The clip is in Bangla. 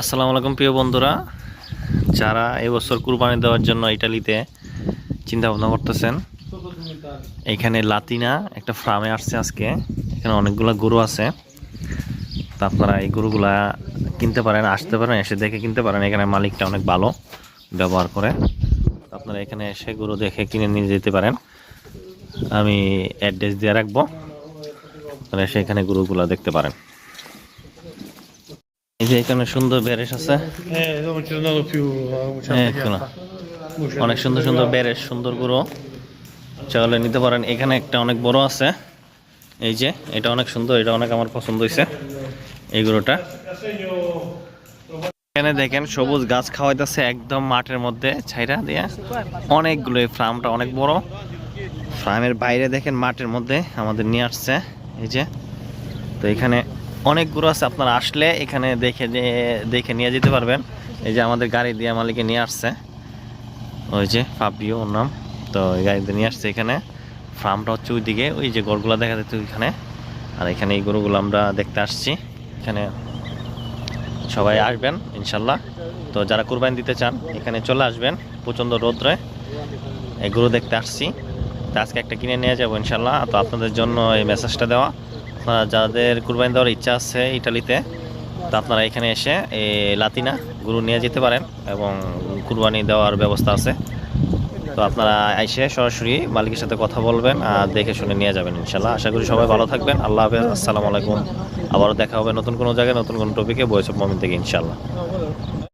আসসালামু আলাইকুম প্রিয় বন্ধুরা। যারা এবছর কুরবানি দেওয়ার জন্য ইটালিতে চিন্তা ভাবনা করতেছেন, এখানে লাতিনা একটা ফার্মে আসছে আজকে। এখানে অনেকগুলো গরু আছে। তো আপনারা এই গরুগুলা কিনতে পারেন, আসতে পারেন, এসে দেখে কিনতে পারেন। এখানে মালিকটা অনেক ভালো ব্যবহার করে। আপনারা এখানে এসে গরু দেখে কিনে নিয়ে যেতে পারেন। আমি অ্যাড্রেস দিয়ে রাখব। আপনারা এসে এখানে গরুগুলা দেখতে পারেন। এই যে এখানে সুন্দর বেরেস আছে। Eh, eccola. অনেক সুন্দর সুন্দর বেরেস সুন্দর গরু চাইলে নিতে পারেন। এখানে একটা অনেক বড় আছে। এই যে এটা অনেক সুন্দর এটা অনেক আমার পছন্দ হয়েছে এই গরুটা এখানে দেখেন সবুজ গাছ খাওয়াইতেছে একদম মাঠের মধ্যে ছাইরা দিয়ে। অনেকগুলো এই ফার্মটা অনেক বড়। ফার্মের বাইরে দেখেন মাঠের মধ্যে আমাদের নিয়ে আসছে। এই যে তো এখানে অনেক গরু আছে, আপনারা আসলে এখানে দেখে দেখে নিয়ে যেতে পারবেন। এই যে আমাদের গাড়ি দিয়ে মালিকে নিয়ে আসছে। ওই যে ফাবিও ওর নাম। তো এই গাড়িতে নিয়ে আসছে এখানে। ফার্মটা হচ্ছে ওইদিকে, ওই যে গরুগুলো দেখা যাচ্ছে ওইখানে। আর এখানে এই গরুগুলো আমরা দেখতে আসছি। এখানে সবাই আসবেন, ইনশাল্লাহ। তো যারা কুরবানি দিতে চান, এখানে চলে আসবেন প্রচণ্ড রোদ্রে। এই গরু দেখতে আসছি। তো আজকে একটা কিনে নিয়ে যাব, ইনশাল্লাহ। তো আপনাদের জন্য এই মেসেজটা দেওয়া। আপনারা যাদের কুরবানি দেওয়ার ইচ্ছা আছে ইটালিতে, তো আপনারা এখানে এসে লাতিনা গরু নিয়ে যেতে পারেন এবং কুরবানি দেওয়ার ব্যবস্থা আছে। তো আপনারা এসে সরাসরি মালিকের সাথে কথা বলবেন আর দেখে শুনে নিয়ে যাবেন ইনশাল্লাহ আশা করি সবাই ভালো থাকবেন। আল্লাহ হাফেজ। আসসালামু আলাইকুম। আবারও দেখা হবে নতুন কোনো জায়গায়, নতুন কোনো টপিকে বয়স মমিন থেকে ইনশাল্লাহ